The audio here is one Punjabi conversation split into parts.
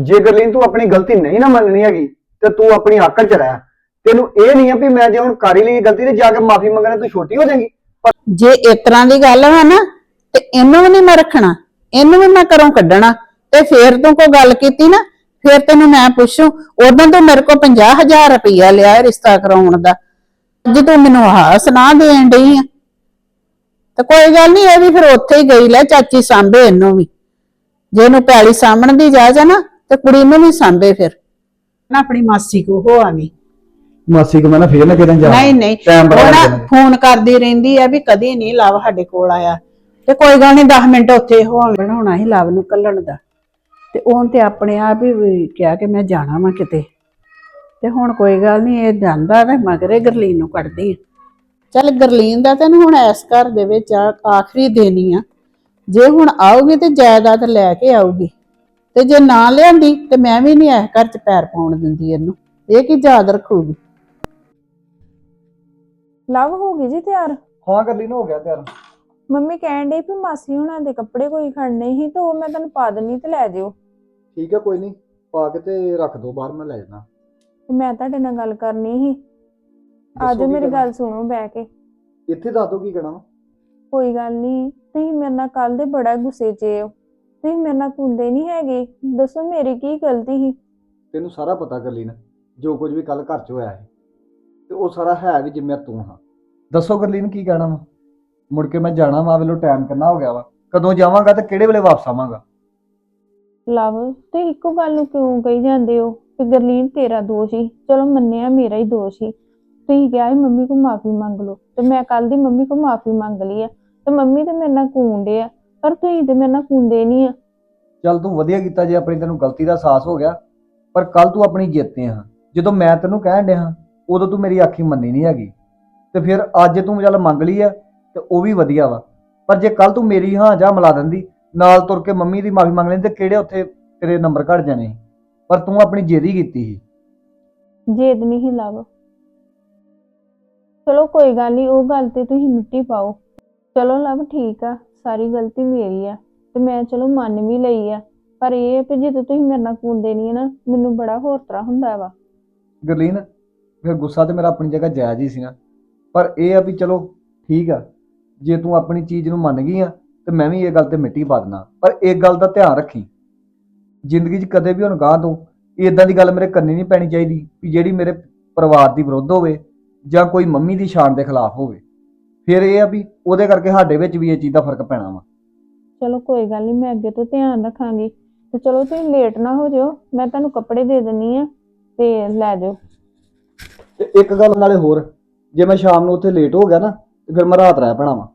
ਜੇ ਗਰਲੀਨ ਤੂੰ ਆਪਣੀ ਗਲਤੀ ਨਹੀਂ ਨਾ ਮੰਨਣੀ ਹੈਗੀ, ਤੇ ਤੂੰ ਆਪਣੀ ਆਕੜ ਚ ਰਹਿ। ਤੈਨੂੰ ਇਹ ਨਹੀਂ ਆ ਵੀ ਮੈਂ ਜੇ ਹੁਣ ਕਰ ਹੀ ਲਈ ਗਲਤੀ ਤੇ ਜਾ ਕੇ ਮਾਫੀ ਮੰਗਣਾ, ਤੂੰ ਛੋਟੀ ਹੋ ਜਾਏਗੀ। ਜੇ ਇਸ ਤਰ੍ਹਾਂ ਦੀ ਗੱਲ ਵਾ ਨਾ, ਤੇ ਇਹਨੂੰ ਵੀ ਨਹੀਂ ਮੈਂ ਰੱਖਣਾ, ਇਹਨੂੰ ਵੀ ਮੈਂ ਘਰੋਂ ਕੱਢਣਾ। ਤੇ ਫੇਰ ਤੂੰ ਕੋਈ ਗੱਲ ਕੀਤੀ ਨਾ, ਫੇਰ ਤੈਨੂੰ ਮੈਂ ਪੁੱਛੂ, ਉਦੋਂ ਤੂੰ ਮੇਰੇ ਕੋਲ 50000 ਰੁਪਈਆ ਲਿਆ ਇਹ ਰਿਸ਼ਤਾ ਕਰਾਉਣ ਦਾ। ਅੱਜ ਤੂੰ ਮੈਨੂੰ ਆਹ ਸੁਣਾ ਦੇਣ ਡਈ ਆ। ਤੇ ਕੋਈ ਗੱਲ ਨਹੀਂ, ਇਹ ਵੀ ਫਿਰ ਉੱਥੇ ਹੀ ਗਈ ਲੈ ਚਾਚੀ ਸਾਂਭੇ ਇਹਨੂੰ ਵੀ। ਜੇ ਇਹਨੂੰ ਪੈਲੀ ਸਾਂਭਣ ਦੀ ਜਾਇਜ਼ ਆ ਨਾ ਤੇ ਕੁੜੀ ਨੂੰ ਵੀ ਸਾਂਭੇ ਫਿਰ। ਨਾ ਆਪਣੀ ਮਾਸੀ ਕੋ ਹੋ ਆਵੀਂ। ਮਾਸੀ ਕੋ ਮੈਂ ਨਾ ਫੇਰ ਨਾ ਕਿਤੇ ਜਾ ਨਹੀਂ ਨਹੀਂ। ਟਾਈਮ ਬੜਾ ਉਹ ਨਾ ਲੱਗ ਜਾਣਾ। ਫੋਨ ਕਰਦੀ ਰਹਿੰਦੀ ਆ ਵੀ ਕਦੀ ਨਹੀਂ ਲਵ ਸਾਡੇ ਕੋਲ ਆਇਆ। ਤੇ ਕੋਈ ਗੱਲ ਨਹੀਂ 10 ਮਿੰਟ ਉੱਥੇ ਹੋ ਬਣਾਉਣਾ ਸੀ ਲਵ ਨੂੰ ਕੱਲਣ ਦਾ। ਤੇ ਉਹਨ ਤੇ ਆਪਣੇ ਆਪ ਹੀ ਵੀ ਕਿਹਾ ਕਿ ਮੈਂ ਜਾਣਾ ਵਾ ਕਿਤੇ। ਤੇ ਹੁਣ ਕੋਈ ਗੱਲ ਨਹੀਂ ਇਹ ਜਾਂਦਾ ਤੇ ਮਗਰੇ ਗਰਲੀਨ ਨੂੰ ਕੱਢਦੀ ਆ। ਚੱਲ ਗਰਲੀਨ ਦਾ ਤੈਨੂੰ ਹੁਣ ਇਸ ਘਰ ਦੇ ਵਿੱਚ ਆ ਆਖਰੀ ਦੇਣੀ ਆ। ਜੇ ਹੁਣ ਆਊਗੀ ਤੇ ਜਾਇਦਾਦ ਲੈ ਕੇ ਆਊਗੀ। ਤੇ ਜੇ ਨਾ ਲਿਆਂਦੀ ਤੇ ਮੈਂ ਵੀ ਨਹੀਂ ਇਸ ਘਰ 'ਚ ਪੈਰ ਪਾਉਣ ਦਿੰਦੀ ਇਹਨੂੰ। ਇਹ ਕੀ ਯਾਦ ਰੱਖੂਗੀ? ਲਵ ਹੋ ਗਈ ਜੀ ਤਿਆਰ? ਹਾਂ ਗਰਲੀਨ ਹੋ ਗਿਆ ਤਿਆਰ। ਮੰਮੀ ਕਹਿਣ ਡਈ ਵੀ ਮਾਸੀ ਹੁਣਾਂ ਦੇ ਕੱਪੜੇ ਕੋਈ ਖੜਨੇ ਸੀ ਤੇ ਉਹ ਮੈਂ ਤੈਨੂੰ ਪਾ ਦਿੰਨੀ ਤੇ ਲੈ ਜਿਓ। ਠੀਕ ਹੈ ਕੋਈ ਨਹੀਂ ਪਾ ਕੇ ਤੇ ਰੱਖ ਦੋ ਬਾਹਰ ਮੈਂ ਲੈ ਜਾਣਾ। ਤੇ ਮੈਂ ਤੁਹਾਡੇ ਨਾਲ ਗੱਲ ਕਰਨੀ ਸੀ। ਆਜੋ ਕੀ ਮੇਰੀ? ਗੱਲ ਸੁਣੋ ਬਹਿ ਕੇ। ਇੱਥੇ ਦੱਸ ਦੋ ਕੀ ਕਹਿਣਾ ਵਾ। ਕੋਈ ਗੱਲ ਨਹੀਂ ਤੁਸੀਂ ਮੇਰੇ ਨਾਲ ਕੱਲ ਦੇ ਬੜਾ ਗੁੱਸੇ 'ਚ ਹੋ। ਤੁਸੀਂ ਮੇਰੇ ਨਾਲ ਕੁੰਦੇ ਨਹੀਂ ਹੈਗੇ। ਦੱਸੋ ਮੇਰੀ ਕੀ ਗਲਤੀ ਸੀ? ਤੈਨੂੰ ਸਾਰਾ ਪਤਾ ਗਰਲੀਨ ਜੋ ਕੁਝ ਵੀ ਕੱਲ ਘਰ ਚ ਹੋਇਆ ਹੈ ਤੇ ਉਹ ਸਾਰਾ ਹੈ ਵੀ ਜਿੰਮੇਵਾਰ ਤੂੰ ਹਾਂ। ਦੱਸੋ ਗਰਲੀਨ ਕੀ ਕਹਿਣਾ ਵਾ? ਮੁੜ ਕੇ ਮੈਂ ਜਾਣਾ ਵਾ ਵੇਲੋ ਟਾਈਮ ਕਿੰਨਾ ਹੋ ਗਿਆ ਵਾ। ਕਦੋਂ ਜਾਵਾਂਗਾ ਤੇ ਕਿਹੜੇ ਵੇਲੇ ਵਾਪਸ ਆਵਾਂਗਾ? ਲਵ ਤੁਸੀਂ ਇੱਕੋ ਗੱਲ ਨੂੰ ਕਿਉਂ ਕਹੀ ਜਾਂਦੇ ਹੋ? ਕਿ ਗਰਲੀਨ ਤੇਰਾ ਦੋਸ਼ ਹੀ ਚਲੋ ਮੰਨਿਆ ਮੇਰਾ ਹੀ ਦੋਸ਼ ਹੀ ਤੁਸੀਂ ਕਿਹਾ ਸੀ ਮੰਮੀ ਕੋ ਮਾਫੀ ਮੰਗ ਲਓ। ਤੇ ਮੈਂ ਕੱਲ ਦੀ ਮੰਮੀ ਕੋ ਮਾਫੀ ਮੰਗ ਲਈ ਆ। ਤੇ ਮੰਮੀ ਤੇ ਮੇਰੇ ਨਾਲ ਕੂੰਡੇ ਆ। ਪਰ ਤੁਸੀਂ ਤੇ ਮੇਰੇ ਨਾਲ ਕੂੰਦੇ ਨਹੀਂ ਆ। ਚੱਲ ਤੂੰ ਵਧੀਆ ਕੀਤਾ ਜੇ ਆਪਣੀ ਤੈਨੂੰ ਗਲਤੀ ਦਾ ਅਹਿਸਾਸ ਹੋ ਗਿਆ ਪਰ ਕੱਲ ਤੂੰ ਆਪਣੀ ਜਿੱਤੇ ਹਾਂ ਜਦੋਂ ਮੈਂ ਤੈਨੂੰ ਕਹਿਣ ਡਿਆ ਉਦੋਂ ਤੂੰ ਮੇਰੀ ਆਖੀ ਮੰਨੀ ਨਹੀਂ ਹੈਗੀ। ਤੇ ਫਿਰ ਅੱਜ ਤੂੰ ਚੱਲ ਮੰਗ ਲਈ ਆ ਤੇ ਉਹ ਵੀ ਵਧੀਆ ਵਾ। ਪਰ ਜੇ ਕੱਲ ਤੂੰ ਮੇਰੀ ਹਾਂ ਜਾਂ ਮਿਲਾ ਦਿੰਦੀ ਨਾਲ ਤੁਰ ਕੇ ਮੰਮੀ ਦੀ ਮਾਫੀ ਮੰਗ ਲੈਂਦੀ ਤੇ ਕਿਹੜੇ ਉੱਥੇ ਤੇਰੇ ਨੰਬਰ ਘਟ ਜਾਣੇ ਸੀ? ਪਰ ਤੂੰ ਆਪਣੀ ਜਿੱਦ ਹੀ ਕੀਤੀ ਸੀ। ਜੇਦ ਨਹੀਂ ਸੀ ਲਵ ਚਲੋ ਕੋਈ ਗੱਲ ਨਹੀਂ ਉਹ ਗੱਲ ਤੇ ਤੁਸੀਂ ਮਿੱਟੀ ਪਾਓ। ਚਲੋ ਲਵ ਠੀਕ ਆ। ਸਾਰੀ ਗਲਤੀ ਮੇਰੀ ਆ ਤੇ ਮੈਂ ਚਲੋ ਮੰਨ ਵੀ ਲਈ ਆ। ਪਰ ਇਹ ਆ ਵੀ ਜਦੋਂ ਤੁਸੀਂ ਮੇਰੇ ਨਾਲ ਕੂੰਦੇ ਨਹੀਂ ਨਾ, ਮੈਨੂੰ ਬੜਾ ਹੋਰ ਤਰ੍ਹਾਂ ਹੁੰਦਾ ਵਾ। ਗਰਲੀਨ, ਫਿਰ ਗੁੱਸਾ ਤੇ ਮੇਰਾ ਆਪਣੀ ਜਗ੍ਹਾ ਜਾਇਜ਼ ਹੀ ਸੀ ਨਾ। ਪਰ ਇਹ ਆ ਵੀ ਚਲੋ ਠੀਕ ਆ, ਜੇ ਤੂੰ ਆਪਣੀ ਚੀਜ਼ ਨੂੰ ਮੰਨ ਗਈ ਆ, ਤੇ ਮੈਂ ਵੀ ਇਹ ਗੱਲ ਤੇ ਮਿੱਟੀ ਪਾ ਦੇਣਾ ਪਰ ਇੱਕ ਗੱਲ ਦਾ ਧਿਆਨ ਰੱਖੀ। ਜ਼ਿੰਦਗੀ 'ਚ ਕਦੇ ਵੀ ਹੁਣ ਗਾਹ ਤੋਂ ਇਦਾਂ ਦੀ ਗੱਲ ਮੇਰੇ ਕੰਨੀ ਨਹੀਂ ਪੈਣੀ ਚਾਹੀਦੀ ਵੀ ਜਿਹੜੀ ਮੇਰੇ ਪਰਿਵਾਰ ਦੀ ਵਿਰੁੱਧ ਹੋਵੇ ਜਾਂ ਕੋਈ ਮੰਮੀ ਦੀ ਸ਼ਾਨ ਦੇ ਖਿਲਾਫ ਹੋਵੇ। ਫਿਰ ਇਹ ਆ ਵੀ ਉਹਦੇ ਕਰਕੇ ਸਾਡੇ ਵਿੱਚ ਵੀ ਇਹ ਚੀਜ਼ ਦਾ ਫ਼ਰਕ ਪੈਣਾ ਵਾ। ਚਲੋ ਕੋਈ ਗੱਲ ਨਹੀਂ ਮੈਂ ਅੱਗੇ ਤੋਂ ਧਿਆਨ ਰੱਖਾਂਗੀ। ਤੇ ਚਲੋ ਤੁਸੀਂ ਲੇਟ ਨਾ ਹੋ ਜਾਓ ਮੈਂ ਤੁਹਾਨੂੰ ਕੱਪੜੇ ਦੇ ਦਿੰਨੀ ਆ ਤੇ ਲੈ ਜਾਓ। ਤੇ ਇੱਕ ਗੱਲ ਨਾਲੇ ਹੋਰ ਜੇ ਮੈਂ ਸ਼ਾਮ ਨੂੰ ਉੱਥੇ ਲੇਟ ਹੋ ਗਿਆ ਨਾ ਤੇ ਫਿਰ ਮੈਂ ਰਾਤ ਰਹਿ ਪੈਣਾ ਵਾ।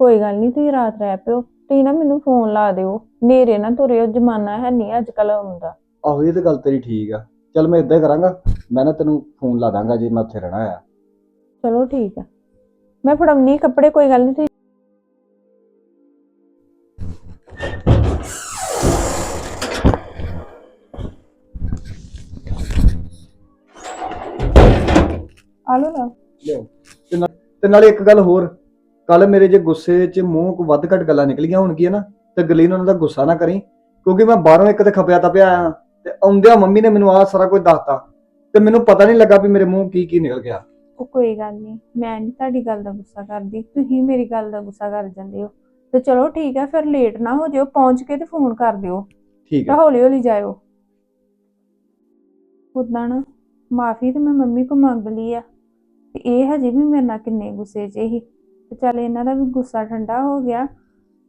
ਕੋਈ ਗੱਲ ਨਹੀਂ ਤੁਸੀਂ ਰਾਤ ਰਹਿ ਪਿਓ। ਤੁਸੀਂ ਨਾ ਮੈਨੂੰ ਫੋਨ ਲਾ ਦਿਓ। ਨੇਰੇ ਨਾ ਤੁਰਿਓ ਜਮਾਨਾ ਹੈ ਨਹੀਂ ਅੱਜ ਕੱਲ ਹੁੰਦਾ। ਆਹੋ ਇਹ ਤਾਂ ਗੱਲ ਤੇਰੀ ਠੀਕ ਆ। ਚੱਲ ਮੈਂ ਇਦਾਂ ਕਰਾਂਗਾ ਮੈਂ ਨਾ ਤੈਨੂੰ ਫੋਨ ਲਾ ਦਾਂਗਾ ਜੇ ਮੈਂ ਉੱਥੇ ਰਹਿਣਾ ਆ। ਚਲੋ ਠੀਕ ਆ। ਮੈਂ ਫੜਾਉਣੀ ਕੱਪੜੇ ਕੋਈ ਗੱਲ ਨਹੀਂ ਤੁਸੀਂ ਆਲੋ ਨਾ। ਲਿਓ। ਤੇ ਨਾਲ- ਤੇ ਨਾਲੇ ਇੱਕ ਗੱਲ ਹੋਰ ਕੱਲ ਮੇਰੇ ਜੇ ਗੁੱਸੇ 'ਚ ਮੂੰਹ ਕੋ ਵੱਧ ਘੱਟ ਗੱਲਾਂ ਨਿਕਲੀਆਂ ਹੋਣਗੀਆਂ ਨਾ, ਤੇ ਗਲੀਨ ਉਹਨਾਂ ਦਾ ਗੁੱਸਾ ਨਾ ਕਰੀ, ਕਿਉਂਕਿ ਮੈਂ ਬਾਹਰੋਂ ਇੱਕ ਤੇ ਖਪਿਆ ਤਪਿਆ ਆਇਆ ਤੇ ਆਉਂਦਿਆਂ ਮੰਮੀ ਨੇ ਮੈਨੂੰ ਆਹ ਸਾਰਾ ਕੁਝ ਦੱਸਤਾ, ਤੇ ਮੈਨੂੰ ਪਤਾ ਨਹੀਂ ਲੱਗਾ ਵੀ ਮੇਰੇ ਮੂੰਹ ਕੀ ਕੀ ਨਿਕਲ ਗਿਆ। ਉਹ ਕੋਈ ਗੱਲ ਨਹੀਂ ਮੈਂ ਨਹੀਂ ਤੁਹਾਡੀ ਗੱਲ ਦਾ ਗੁੱਸਾ ਕਰਦੀ ਤੁਸੀਂ ਮੇਰੀ ਗੱਲ ਦਾ ਗੁੱਸਾ ਕਰ ਜਾਂਦੇ ਹੋ। ਤੇ ਚਲੋ ਠੀਕ ਆ ਫਿਰ ਲੇਟ ਨਾ ਹੋ ਜਾਓ ਪਹੁੰਚ ਕੇ ਤੇ ਫੋਨ ਕਰ ਦਿਓ। ਠੀਕ ਤਾਂ ਹੈ ਹੌਲੀ ਹੌਲੀ ਜਾਇਓ। ਉਦਾਂ ਨਾ ਮਾਫੀ ਤੇ ਮੈਂ ਮੰਮੀ ਕੋ ਮੰਗ ਲਈ ਆ। ਤੇ ਇਹ ਹਜੇ ਵੀ ਮੇਰੇ ਨਾਲ ਕਿੰਨੇ ਗੁੱਸੇ 'ਚ ਹੀ ਤੇ ਚੱਲ ਇਹਨਾਂ ਦਾ ਵੀ ਗੁੱਸਾ ਠੰਡਾ ਹੋ ਗਿਆ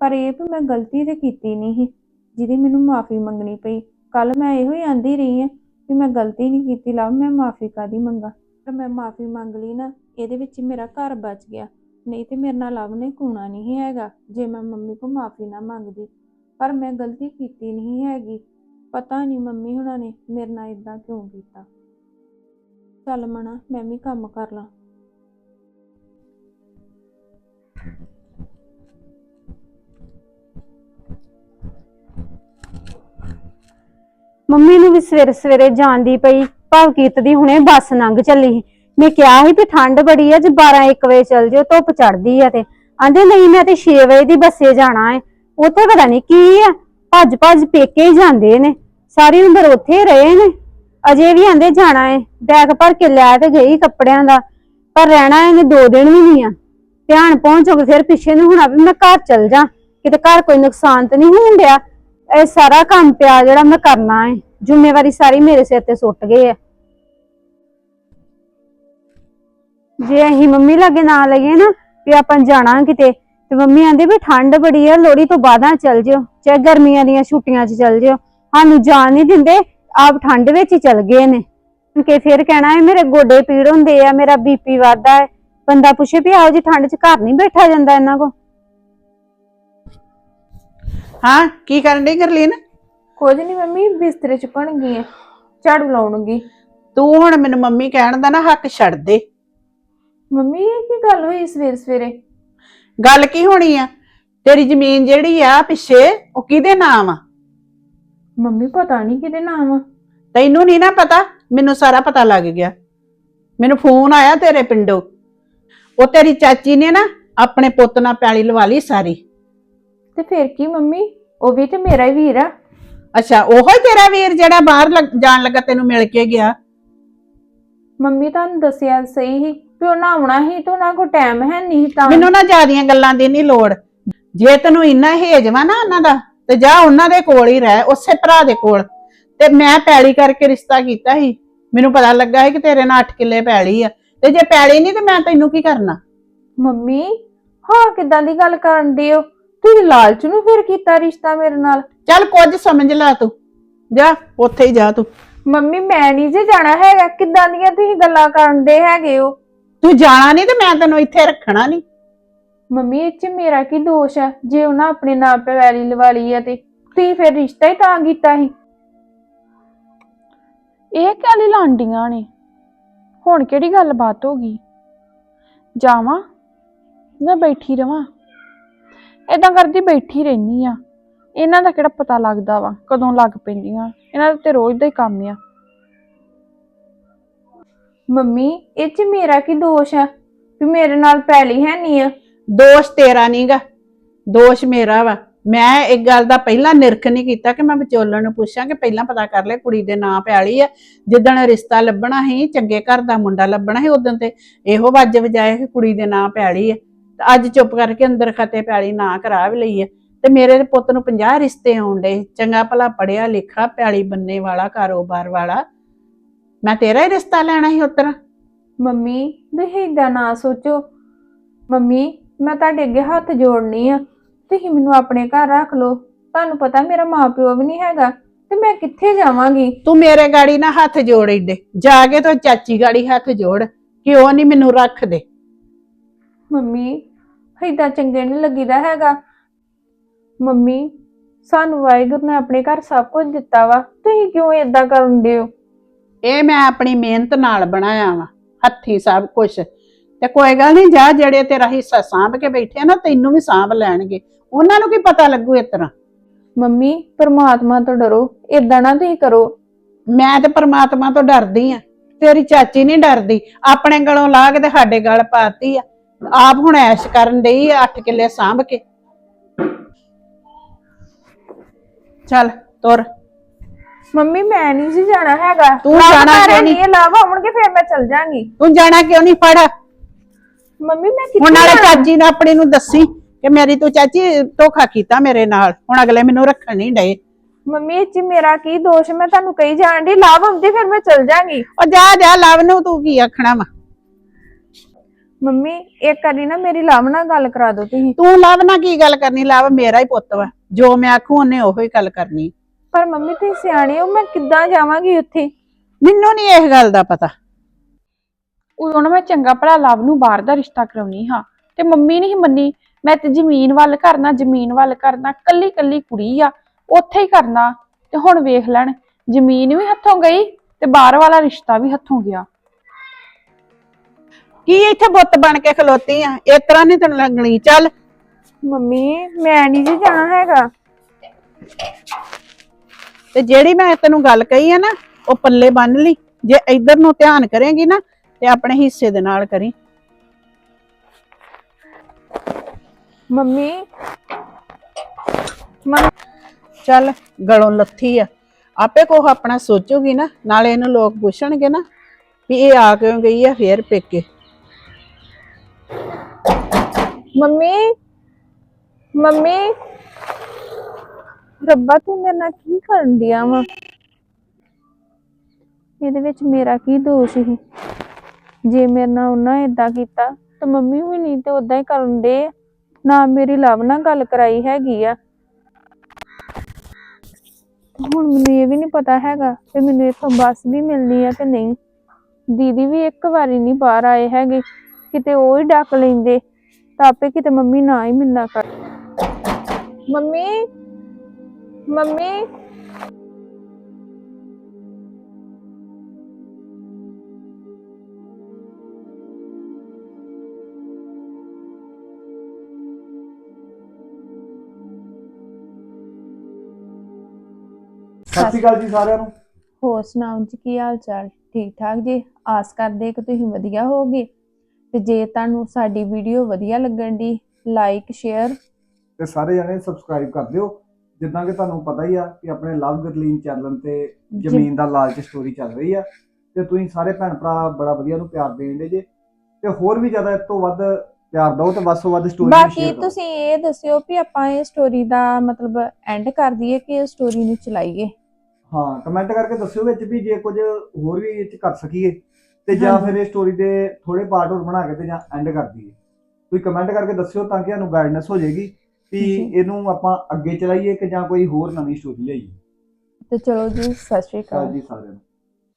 ਪਰ ਇਹ ਵੀ ਮੈਂ ਗਲਤੀ ਤੇ ਕੀਤੀ ਨਹੀਂ ਸੀ ਜਿਹਦੀ ਮੈਨੂੰ ਮਾਫੀ ਮੰਗਣੀ ਪਈ। ਕੱਲ ਮੈਂ ਇਹੋ ਹੀ ਆਂਦੀ ਰਹੀ ਆ ਵੀ ਮੈਂ ਗਲਤੀ ਨਹੀਂ ਕੀਤੀ ਲਵ ਮੈਂ ਮਾਫੀ ਕਾਦੀ ਮੰਗਾ। ਪਰ ਮੈਂ ਮਾਫੀ ਮੰਗ ਲਈ ਨਾ, ਇਹਦੇ ਵਿੱਚ ਮੇਰਾ ਘਰ ਬਚ ਗਿਆ। ਨਹੀਂ ਤੇ ਮੇਰੇ ਨਾਲ ਲਵ ਨੇ ਕੂਣਾ ਨਹੀਂ ਹੈਗਾ, ਜੇ ਮੈਂ ਮੰਮੀ ਕੋ ਮਾਫੀ ਨਾ ਮੰਗਦੀ। ਪਰ ਮੈਂ ਗਲਤੀ ਕੀਤੀ ਨਹੀਂ ਹੈਗੀ। ਪਤਾ ਨਹੀਂ ਮੰਮੀ ਹੁਣਾਂ ਨੇ ਮੇਰੇ ਨਾਲ ਇਦਾਂ ਕਿਉਂ ਕੀਤਾ। ਚੱਲ ਮਣਾ ਮੈਂ ਵੀ ਕੰਮ ਕਰ ਲਾਂ। ਮੰਮੀ ਨੂੰ ਵੀ ਸਵੇਰੇ ਸਵੇਰੇ ਜਾਂਦੀ ਪਈ। ਭਵਕੀਤ ਦੀ ਹੁਣੇ ਬੱਸ ਲੰਘ ਚੱਲੀ ਸੀ। ਮੈਂ ਕਿਹਾ ਸੀ ਵੀ ਠੰਡ ਬੜੀ ਆ, ਜੇ 12 1 ਵਜੇ ਚੱਲ ਜਿਓ, ਧੁੱਪ ਚੜਦੀ ਆ ਤੇ। ਆਂਦੇ, ਨਹੀਂ, ਮੈਂ ਤੇ 6 ਵਜੇ ਦੀ ਬੱਸੇ ਜਾਣਾ ਹੈ ਉੱਥੇ ਪਤਾ ਨਹੀਂ ਕੀ ਆ ਭੱਜ ਭੱਜ ਪੇਕੇ ਹੀ ਜਾਂਦੇ ਨੇ। ਸਾਰੀ ਉਮਰ ਉੱਥੇ ਹੀ ਰਹੇ ਨੇ। ਅਜੇ ਵੀ ਆਂਦੇ ਜਾਣਾ ਏ। ਬੈਗ ਭਰ ਕੇ ਲੈ ਤੇ ਗਈ ਕੱਪੜਿਆਂ ਦਾ। ਪਰ ਰਹਿਣਾ ਇਹਨੇ ਦੋ ਦਿਨ ਵੀ ਨਹੀਂ ਆ। ਧਿਆਨ ਪਹੁੰਚੋਗੇ ਫਿਰ ਪਿੱਛੇ ਨੂੰ ਹੋਣਾ ਵੀ ਮੈਂ ਘਰ ਚਲ ਜਾ। ਕਿਤੇ ਘਰ ਕੋਈ ਨੁਕਸਾਨ ਤਾਂ ਨਹੀਂ ਹੋਣ ਡਿਆ? ਇਹ ਸਾਰਾ ਕੰਮ ਪਿਆ ਜਿਹੜਾ ਮੈਂ ਕਰਨਾ ਏ ਜ਼ਿੰਮੇਵਾਰੀ ਸਾਰੀ ਮੇਰੇ ਸਿਰ ਤੇ ਸੁੱਟ ਗਏ ਹੈ ਜੇ ਅਸੀਂ ਮੰਮੀ ਲਾਗੇ ਨਾ ਲਈਏ ਨਾ, ਵੀ ਆਪਾਂ ਜਾਣਾ ਕਿਤੇ, ਤੇ ਮੰਮੀ ਆਂਦੀ ਵੀ ਠੰਡ ਬੜੀ ਆ ਲੋੜੀ ਤੋਂ ਬਾਅਦਾਂ ਚੱਲ ਜਿਓ, ਚਾਹੇ ਗਰਮੀਆਂ ਦੀਆਂ ਛੁੱਟੀਆਂ 'ਚ ਚੱਲ ਜਿਓ। ਸਾਨੂੰ ਜਾਣ ਨਹੀਂ ਦਿੰਦੇ, ਆਪ ਠੰਡ ਵਿੱਚ ਹੀ ਚੱਲ ਗਏ ਨੇ। ਕਿ ਫਿਰ ਕਹਿਣਾ ਹੈ, ਮੇਰੇ ਗੋਡੇ ਪੀੜ ਹੁੰਦੇ ਆ, ਮੇਰਾ ਬੀਪੀ ਵੱਧਦਾ ਹੈ। ਬੰਦਾ ਪੁੱਛੇ ਵੀ ਆਓ ਜੀ, ਠੰਡ 'ਚ ਘਰ ਨਹੀਂ ਬੈਠਾ ਜਾਂਦਾ ਇਹਨਾਂ ਕੋ ਹਾਂ ਕੀ ਕਰਨ ਡਈ ਗਰਲੀਨ? ਕੁਝ ਨਹੀਂ ਮੰਮੀ ਬਿਸਤਰੇ ਚੁੱਕਣ ਗਈ ਆ ਝਾੜੂ ਲਾਉਣਗੀ ਤੂੰ ਹੁਣ ਮੈਨੂੰ ਮੰਮੀ ਕਹਿਣ ਦਾ ਨਾ ਹੱਕ ਛੱਡ ਦੇ। ਮੰਮੀ ਇਹ ਕੀ ਗੱਲ ਹੋਈ ਸਵੇਰ ਸਵੇਰੇ? ਗੱਲ ਕੀ ਹੋਣੀ ਆ? ਤੇਰੀ ਜ਼ਮੀਨ ਜਿਹੜੀ ਆ ਪਿੱਛੇ ਉਹ ਕਿਹਦੇ ਨਾਮ ਆ? ਮੰਮੀ ਪਤਾ ਨਹੀਂ ਕਿਹਦੇ ਨਾਮ ਆ। ਤੈਨੂੰ ਨਹੀਂ ਨਾ ਪਤਾ ਮੈਨੂੰ ਸਾਰਾ ਪਤਾ ਲੱਗ ਗਿਆ। ਮੈਨੂੰ ਫੋਨ ਆਇਆ ਤੇਰੇ ਪਿੰਡੋਂ। ਉਹ ਤੇਰੀ ਚਾਚੀ ਨੇ ਨਾ ਆਪਣੇ ਪੁੱਤ ਨਾਲ ਪੈਲੀ ਲਵਾ ਲਈ ਸਾਰੀ। ਤੇ ਫਿਰ ਕੀ ਮੰਮੀ? ਉਹ ਵੀ ਤੇ ਮੇਰਾ ਹੀ ਵੀਰ ਆ। ਅੱਛਾ ਉਹੋ ਹੀ ਤੇਰਾ ਵੀਰ ਜਿਹੜਾ ਬਾਹਰ ਲੱਗ- ਜਾਣ ਲੱਗਾ ਤੈਨੂੰ ਮਿਲ ਕੇ ਗਿਆ? ਮੰਮੀ ਤੁਹਾਨੂੰ ਦੱਸਿਆ ਸਹੀ ਸੀ ਵੀ ਉਹਨਾਂ ਆਉਣਾ ਸੀ ਤੇ ਉਹਨਾਂ ਕੋਲ ਟਾਈਮ ਹੈ ਨਹੀਂ ਤਾਂ। ਮੈਨੂੰ ਨਾ ਜਿਆਦੀਆਂ ਗੱਲਾਂ ਦੀ ਨਹੀਂ ਲੋੜ। ਜੇ ਤੈਨੂੰ ਇੰਨਾ ਹੇਜ ਵਾ ਨਾ ਉਹਨਾਂ ਦਾ ਤੇ ਜਾ ਉਹਨਾਂ ਦੇ ਕੋਲ ਹੀ ਰਹਿ ਉਸੇ ਭਰਾ ਦੇ ਕੋਲ। ਤੇ ਮੈਂ ਪੈਲੀ ਕਰਕੇ ਰਿਸ਼ਤਾ ਕੀਤਾ ਸੀ। ਮੈਨੂੰ ਪਤਾ ਲੱਗਾ ਸੀ ਕਿ ਤੇਰੇ ਨਾਲ 8 ਕਿੱਲੇ ਪੈਲੀ ਆ। ਤੇ ਜੇ ਪੈਲੀ ਨਹੀਂ ਤੇ ਮੈਂ ਤੈਨੂੰ ਕੀ ਕਰਨਾ? ਮੰਮੀ ਹਾਂ ਕਿਦਾਂ ਦੀ ਗੱਲ ਕਰਨ ਦੇ ਹੋ? ਤੁਸੀਂ ਲਾਲਚ ਨੂੰ ਫਿਰ ਕੀਤਾ ਰਿਸ਼ਤਾ ਮੇਰੇ ਨਾਲ? ਚੱਲ ਕੁਝ ਸਮਝ ਲੈ ਤੂੰ। ਜਾ ਉੱਥੇ ਹੀ ਜਾ ਤੂੰ। ਮੰਮੀ ਮੈਂ ਨਹੀਂ ਜੇ ਜਾਣਾ ਹੈਗਾ। ਕਿਦਾਂ ਦੀਆਂ ਤੁਸੀਂ ਗੱਲਾਂ ਕਰਨ ਦੇ ਹੈਗੇ ਹੋ? ਤੂੰ ਜਾਣਾ ਨਹੀਂ ਤੇ ਮੈਂ ਤੈਨੂੰ ਇੱਥੇ ਰੱਖਣਾ ਨਹੀਂ। ਮੰਮੀ ਇਹ ਚ ਮੇਰਾ ਕੀ ਦੋਸ਼ ਹੈ ਜੇ ਉਹਨਾਂ ਆਪਣੇ ਨਾਂ ਤੇ ਵੈਲੀ ਲਵਾ ਲਈ ਆ ਤੇ ਤੁਸੀਂ ਫਿਰ ਰਿਸ਼ਤਾ ਹੀ ਤਾਂ ਕੀਤਾ ਸੀ। ਇਹ ਕਾਲੀ ਲਾਂਡੀਆਂ ਨੇ? ਹੁਣ ਕਿਹੜੀ ਗੱਲਬਾਤ ਹੋ ਗਈ? ਜਾਵਾਂ? ਨਾ ਬੈਠੀ ਰਵਾਂ? ਏਦਾਂ ਕਰਦੀ ਬੈਠੀ ਰਹਿਨੀ ਆ। ਇਹਨਾਂ ਦਾ ਕਿਹੜਾ ਪਤਾ ਲੱਗਦਾ ਵਾ, ਕਦੋਂ ਲੱਗ ਪੈਂਦੀਆਂ। ਇਹਨਾਂ ਦਾ ਤੇ ਰੋਜ਼ ਦਾ ਹੀ ਕੰਮ ਆ। ਮੰਮੀ, ਇਹ ਚ ਮੇਰਾ ਕੀ ਦੋਸ਼ ਆ? ਵੀ ਮੇਰੇ ਨਾਲ ਪੈਲੀ ਹੈ ਨਹੀਂ ਆ? ਦੋਸ਼ ਤੇਰਾ ਨਹੀਂਗਾ ਦੋਸ਼ ਮੇਰਾ ਵਾ। ਮੈਂ ਇੱਕ ਗੱਲ ਦਾ ਪਹਿਲਾਂ ਨਿਰਖ ਨਹੀਂ ਕੀਤਾ ਕਿ ਮੈਂ ਵਿਚੋਲਣ ਨੂੰ ਪੁੱਛਾਂ ਕਿ ਪਹਿਲਾਂ ਪਤਾ ਕਰ ਲੈ ਕੁੜੀ ਦੇ ਨਾਂ ਪੈਲੀ ਆ। ਜਿੱਦਣ ਰਿਸ਼ਤਾ ਲੱਭਣਾ ਸੀ, ਚੰਗੇ ਘਰ ਦਾ ਮੁੰਡਾ ਲੱਭਣਾ ਸੀ, ਉਦੋਂ ਤੇ ਇਹੋ ਵੱਜ ਵਜਾਏ ਕਿ ਕੁੜੀ ਦੇ ਨਾਂ ਪੈਲੀ ਆ। ਤੇ ਅੱਜ ਚੁੱਪ ਕਰਕੇ ਅੰਦਰ ਖਤੇ ਪਿਆਲੀ ਨਾ ਕਰਾ ਵੀ ਲਈ ਤੇ ਮੇਰੇ ਪੁੱਤ ਨੂੰ 50 ਰਿਸ਼ਤੇ ਆਉਂਦੇ ਚੰਗਾ ਭਲਾ ਪੜਿਆ ਲਿਖਾ ਪਿਆਲੀ ਬੰਨੇ ਵਾਲਾ ਕਾਰੋਬਾਰ ਵਾਲਾ। ਮੈਂ ਤੇਰਾ ਹੀ ਰਿਸ਼ਤਾ ਲੈਣਾ ਸੀ ਉਤਰਾ। ਮੰਮੀ ਤੁਸੀਂ ਏਦਾਂ ਨਾ ਸੋਚੋ। ਮੰਮੀ ਮੈਂ ਤੁਹਾਡੇ ਅੱਗੇ ਹੱਥ ਜੋੜਨੀ ਆ। ਤੁਸੀਂ ਮੈਨੂੰ ਆਪਣੇ ਘਰ ਰੱਖ ਲਓ। ਤੁਹਾਨੂੰ ਪਤਾ ਮੇਰਾ ਮਾਪਿਓ ਵੀ ਨਹੀਂ ਹੈਗਾ। ਤੇ ਮੈਂ ਕਿੱਥੇ ਜਾਵਾਂਗੀ? ਤੂੰ ਮੇਰੇ ਗਾੜੀ ਨਾ ਹੱਥ ਜੋੜ ਏਡੇ। ਜਾ ਕੇ ਤੂੰ ਚਾਚੀ ਗਾੜੀ ਹੱਥ ਜੋੜ। ਕਿ ਉਹ ਨਹੀਂ ਮੈਨੂੰ ਰੱਖ ਦੇ? ਮੰਮੀ ਏਦਾਂ ਚੰਗੇ ਨਹੀਂ ਲੱਗੀਦਾ ਹੈਗਾ। ਮੰਮੀ ਸਾਨੂੰ ਵਾਹਿਗੁਰੂ ਨੇ ਆਪਣੇ ਘਰ ਸਭ ਕੁਝ ਦਿੱਤਾ ਵਾ। ਤੁਸੀਂ ਕਿਉਂ ਏਦਾਂ ਕਰਨ ਦਿਓ ਇਹ ਮੈਂ ਆਪਣੀ ਮਿਹਨਤ ਨਾਲ ਬਣਾਇਆ ਵਾ ਹੱਥੀ ਸਭ ਕੁਝ ਤੇ ਕੋਈ ਗੱਲ ਨਹੀਂ ਜਾ ਜਿਹੜੇ ਤੇਰਾ ਹਿੱਸਾ ਸਾਂਭ ਕੇ ਬੈਠੇ ਆ ਨਾ ਤੈਨੂੰ ਵੀ ਸਾਂਭ ਲੈਣਗੇ। ਉਹਨਾਂ ਨੂੰ ਕੀ ਪਤਾ ਲੱਗੂ ਇਸ ਤਰ੍ਹਾਂ? ਮੰਮੀ ਪਰਮਾਤਮਾ ਤੋਂ ਡਰੋ। ਏਦਾਂ ਨਾ ਤੁਸੀਂ ਕਰੋ। ਮੈਂ ਤੇ ਪਰਮਾਤਮਾ ਤੋਂ ਡਰਦੀ ਆ। ਤੇਰੀ ਚਾਚੀ ਨਹੀਂ ਡਰਦੀ। ਆਪਣੇ ਗਲੋਂ ਲਾ ਕੇ ਤੇ ਸਾਡੇ ਗਲ ਪਾਤੀ ਆ। ਆਪ ਹੁਣ ਐਸ਼ ਕਰਨ ਡਈ ਆ 8 ਕਿੱਲੇ ਸਾਂਭ ਕੇ। ਚੱਲ ਤੁਰ। ਮੰਮੀ ਮੈਂ ਨਹੀਂ ਜੀ ਜਾਣਾ ਹੈਗਾ। ਤੂੰ ਲਾਭ ਜਾਣਾ ਘਰ ਕਿਉਂ ਨੀ? ਹੈਗੀ ਆ, ਲਾਭ ਆਉਣਗੇ ਫਿਰ ਮੈਂ ਚੱਲ ਜਾਾਂਗੀ। ਤੂੰ ਜਾਣਾ ਕਿਉਂ ਨਹੀਂ? ਫੜ। ਮੰਮੀ ਮੈਂ ਹੁਣ ਨਾਲੇ ਜਾਣਾ? ਚਾਚੀ ਨੇ ਆਪਣੀ ਨੂੰ ਦੱਸੀ ਕਿ ਮੇਰੀ ਤੂੰ ਚਾਚੀ ਧੋਖਾ ਕੀਤਾ ਮੇਰੇ ਨਾਲ। ਹੁਣ ਅਗਲੇ ਮੈਨੂੰ ਰੱਖਣ ਨਹੀਂ ਡਏ। ਮੰਮੀ ਇਹ ਚ ਮੇਰਾ ਕੀ ਦੋਸ਼? ਮੈਂ ਤੁਹਾਨੂੰ ਕਹੀ ਜਾਣ ਦੀ ਲਾਭ ਆਉਂਦੀ ਫਿਰ ਮੈਂ ਚੱਲ ਜਾਾਂਗੀ। ਉਹ ਜਾ ਜਾ ਲਵ ਨੂੰ ਤੂੰ ਕੀ ਆਖਣਾ ਵਾ? ਮੰਮੀ ਇੱਕ ਵਾਰੀ ਨਾ ਮੇਰੀ ਲਾਭ ਨਾਲ ਗੱਲ ਕਰਾ ਦਿਓ ਤੁਸੀਂ। ਤੂੰ ਲਵ ਨਾਲ ਕੀ ਗੱਲ ਕਰਨੀ? ਲਵ ਮੇਰਾ ਹੀ ਪੁੱਤ ਵਾ। ਜੋ ਮੈਂ ਆਖੂ ਉਹਨੇ ਉਹੋ ਹੀ ਗੱਲ ਕਰਨੀ। ਪਰ ਮੰਮੀ ਤੁਸੀਂ ਸਿਆਣੇ ਹੋ ਮੈਂ ਕਿੱਦਾਂ ਜਾਵਾਂਗੀ ਉੱਥੇ? ਮੈਨੂੰ ਨਹੀਂ ਇਸ ਗੱਲ ਦਾ ਪਤਾ। ਉਦੋਂ ਨਾ ਮੈਂ ਚੰਗਾ ਭਲਾ ਲਵ ਨੂੰ ਬਾਹਰ ਦਾ ਰਿਸ਼ਤਾ ਕਰਾਉਣੀ ਹਾਂ। ਤੇ ਮੰਮੀ ਨਹੀਂ ਮੰਨੀ ਮੈਂ ਤੇ ਜ਼ਮੀਨ ਵੱਲ ਕਰਨਾ ਜ਼ਮੀਨ ਵੱਲ ਕਰਨਾ ਕੱਲੀ ਕੱਲੀ ਕੁੜੀ ਆ ਉੱਥੇ ਹੀ ਕਰਨਾ। ਤੇ ਹੁਣ ਵੇਖ ਲੈਣ ਜ਼ਮੀਨ ਵੀ ਹੱਥੋਂ ਗਈ ਤੇ ਬਾਹਰ ਵਾਲਾ ਰਿਸ਼ਤਾ ਵੀ ਹੱਥੋਂ ਗਿਆ। ਕੀ ਇੱਥੇ ਬੁੱਤ ਬਣ ਕੇ ਖਲੋਤੀ ਆ? ਇਸ ਤਰ੍ਹਾਂ ਨਹੀਂ ਤੈਨੂੰ ਲੱਗਣੀ। ਚੱਲ। ਮੰਮੀ ਮੈਂ ਨਹੀਂ ਜੀ ਜਾਣਾ ਹੈਗਾ। ਤੇ ਜਿਹੜੀ ਮੈਂ ਤੈਨੂੰ ਗੱਲ ਕਹੀ ਆ ਨਾ ਉਹ ਪੱਲੇ ਬੰਨ ਲਈ। ਜੇ ਇੱਧਰ ਨੂੰ ਧਿਆਨ ਕਰੇਂਗੀ ਨਾ ਤੇ ਆਪਣੇ ਹਿੱਸੇ ਦੇ ਨਾਲ ਕਰੀ। ਮੰਮੀ ਮੰਮੀ ਚੱਲ ਗਲੋਂ ਲੱਥੀ ਆ। ਆਪੇ ਕੋਹ ਆਪਣਾ ਸੋਚੂਗੀ ਨਾ ਨਾਲੇ ਇਹਨੂੰ ਲੋਕ ਪੁੱਛਣਗੇ ਨਾ ਵੀ ਇਹ ਆ ਕਿਉਂ ਗਈ ਆ ਫੇਰ ਪੇਕੇ। ਮੰਮੀ ਮੰਮੀ, ਰੱਬਾ ਤੂੰ ਮੇਰੇ ਨਾਲ ਕੀ ਕਰਨ ਡਿਆ ਵਾ? ਇਹਦੇ ਵਿੱਚ ਮੇਰਾ ਕੀ ਦੋਸ਼ ਸੀ? ਜੇ ਮੇਰੇ ਨਾਲ ਉਹਨਾਂ ਇਦਾਂ ਕੀਤਾ, ਤਾਂ ਮੰਮੀ ਵੀ ਨਹੀਂ ਤੇ ਉਦਾਂ ਹੀ ਕਰਨ ਦੇ ਨਾ ਮੇਰੀ ਲਵ ਨਾਲ ਗੱਲ ਕਰਾਈ ਹੈਗੀ ਆ। ਹੁਣ ਮੈਨੂੰ ਇਹ ਵੀ ਨਹੀਂ ਪਤਾ ਹੈਗਾ ਕਿ ਮੈਨੂੰ ਇੱਥੋਂ ਬੱਸ ਵੀ ਮਿਲਣੀ ਆ ਕਿ ਨਹੀਂ। ਦੀਦੀ ਵੀ ਇੱਕ ਵਾਰੀ ਨਹੀਂ ਬਾਹਰ ਆਏ ਹੈਗੇ, ਕਿਤੇ ਉਹ ਹੀ ਡੱਕ ਲੈਂਦੇ। ਤਾਂ ਆਪੇ ਕਿਤੇ ਮੰਮੀ ਨਾ ਹੀ ਮਿਲਣਾ ਕਰ। Mummy mummy. ਸਤਿ ਸ਼੍ਰੀ ਅਕਾਲ ਜੀ ਸਾਰਿਆਂ ਨੂੰ। ਹੋਰ ਸੁਣਾਓ ਜੀ ਕੀ ਹਾਲ ਚਾਲ? ਠੀਕ ਠਾਕ ਜੀ? ਆਸ ਕਰਦੇ ਕਿ ਤੁਸੀਂ ਵਧੀਆ ਹੋਗੇ ਤੇ ਜੇ ਤੁਹਾਨੂੰ ਸਾਡੀ ਵੀਡੀਓ ਵਧੀਆ ਲੱਗਣ ਦੀ ਲਾਈਕ ਸ਼ੇਅਰ ਤੇ ਸਾਰੇ ਜਣੇ ਸਬਸਕ੍ਰਾਈਬ ਕਰ ਦਿਓ ਜਿੱਦਾਂ ਕਿ ਤੁਹਾਨੂੰ ਪਤਾ ਹੀ ਆ ਕਿ ਆਪਣੇ ਲਵ ਗਰਲੀਨ ਚੈਨਲ ਤੇ ਜ਼ਮੀਨ ਦਾ ਲਾਲਚ ਸਟੋਰੀ ਚੱਲ ਰਹੀ ਆ। ਤੇ ਤੁਸੀਂ ਸਾਰੇ ਭੈਣ ਭਰਾ ਬੜਾ ਵਧੀਆ ਨੂੰ ਪਿਆਰ ਦੇਣ ਦੇ ਜੇ। ਤੇ ਹੋਰ ਵੀ ਜ਼ਿਆਦਾ ਇਸ ਤੋਂ ਵੱਧ ਪਿਆਰ ਦਿਓ ਤੇ ਵੱਧ ਤੋਂ ਵੱਧ ਸਟੋਰੀ ਨੂੰ ਬਾਕੀ ਸ਼ੇਅਰ ਕਰੋ। ਤੁਸੀਂ ਇਹ ਦੱਸਿਓ ਵੀ ਆਪਾਂ ਇਹ ਸਟੋਰੀ ਦਾ ਮਤਲਬ ਐਂਡ ਕਰ ਦਈਏ ਕਿ ਇਹ ਸਟੋਰੀ ਨੂੰ ਚਲਾਈਏ। ਹਾਂ ਕਮੈਂਟ ਕਰਕੇ ਦੱਸਿਓ ਵਿੱਚ ਵੀ ਜੇ ਕੁਝ ਹੋਰ ਵੀ ਇਹ ਚ ਕਰ ਸਕੀਏ। ਤੇ ਜਾਂ। ਫਿਰ ਇਹ ਸਟੋਰੀ ਦੇ ਥੋੜੇ ਪਾਰਟ ਹੋਰ ਬਣਾ ਕੇ ਤੇ ਜਾਂ ਐਂਡ ਕਰ ਦਈਏ ਤੁਸੀਂ ਕਮੈਂਟ ਕਰਕੇ ਦੱਸਿਓ ਤਾਂ ਕਿ ਸਾਨੂੰ ਗਾਈਡਨੈਸ ਹੋ ਜਾਏਗੀ ਵੀ। ਇਹਨੂੰ ਆਪਾਂ ਅੱਗੇ ਚਲਾਈਏ ਕਿ ਜਾਂ ਕੋਈ ਹੋਰ ਨਵੀਂ ਸਟੋਰੀ ਲਈਏ ਤੇ ਚਲੋ ਜੀ ਸਤਿ ਸ਼੍ਰੀ ਅਕਾਲ ਜੀ ਸਾਰਿਆਂ ਨੂੰ